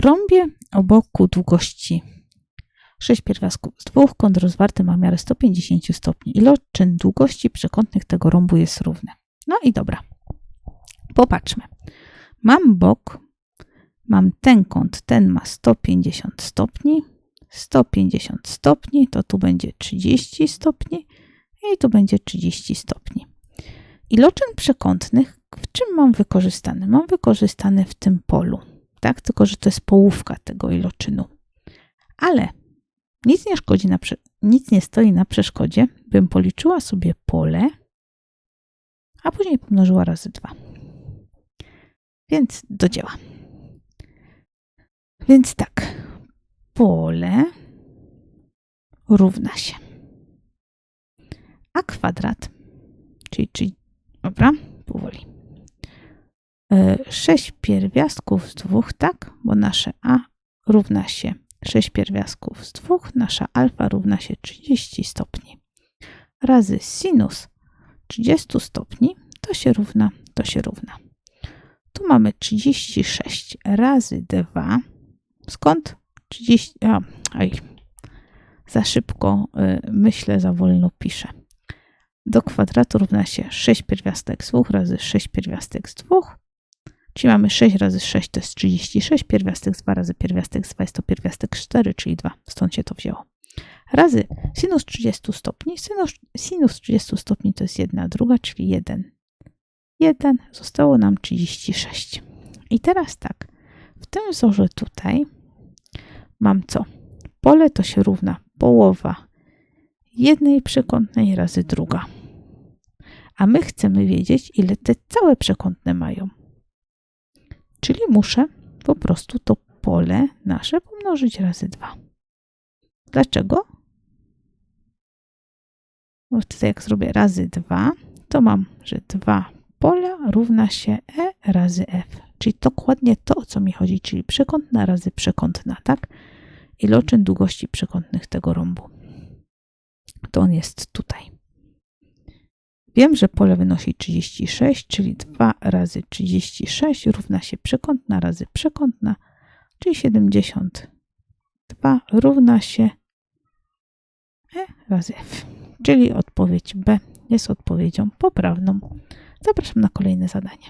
Rąbie o boku długości 6 pierwiastków z dwóch kąt rozwarty ma miarę 150 stopni. Iloczyn długości przekątnych tego rąbu jest równy. No i dobra. Popatrzmy. Mam bok, mam ten kąt, ten ma 150 stopni, 150 stopni, to tu będzie 30 stopni i tu będzie 30 stopni. Iloczyn przekątnych w czym mam wykorzystany? Mam wykorzystany w tym polu, tak? Tylko, że to jest połówka tego iloczynu. Ale nic nie szkodzi, na nic nie stoi na przeszkodzie, bym policzyła sobie pole, a później pomnożyła razy dwa. Więc do dzieła. Więc tak, pole równa się a kwadrat, czyli, czyli dobra, powoli. 6 pierwiastków z dwóch, tak? Bo nasze a równa się 6 pierwiastków z dwóch, nasza alfa równa się 30 stopni. Razy sinus 30 stopni, to się równa, to się równa. Tu mamy 36 razy 2. Skąd 30? A, oj, za szybko y, myślę, za wolno piszę. Do kwadratu równa się 6 pierwiastek z 2 razy 6 pierwiastek z 2. Czyli mamy 6 razy 6 to jest 36, pierwiastek z 2 razy pierwiastek z 2 jest to pierwiastek 4, czyli 2. Stąd się to wzięło. Razy sinus 30 stopni. Sinus, sinus 30 stopni to jest 1 druga, czyli 1. 1. Zostało nam 36. I teraz tak. W tym wzorze tutaj mam co? Pole to się równa połowa jednej przekątnej razy druga. A my chcemy wiedzieć, ile te całe przekątne mają. Czyli muszę po prostu to pole nasze pomnożyć razy 2. Dlaczego? Bo wtedy jak zrobię razy 2, to mam, że 2 pola równa się E razy F. Czyli dokładnie to, o co mi chodzi, czyli przekątna razy przekątna, tak? Iloczyn długości przekątnych tego rąbu. To on jest tutaj. Wiem, że pole wynosi 36, czyli 2 razy 36 równa się przekątna razy przekątna, czyli 72 równa się E razy F. Czyli odpowiedź B jest odpowiedzią poprawną. Zapraszam na kolejne zadanie.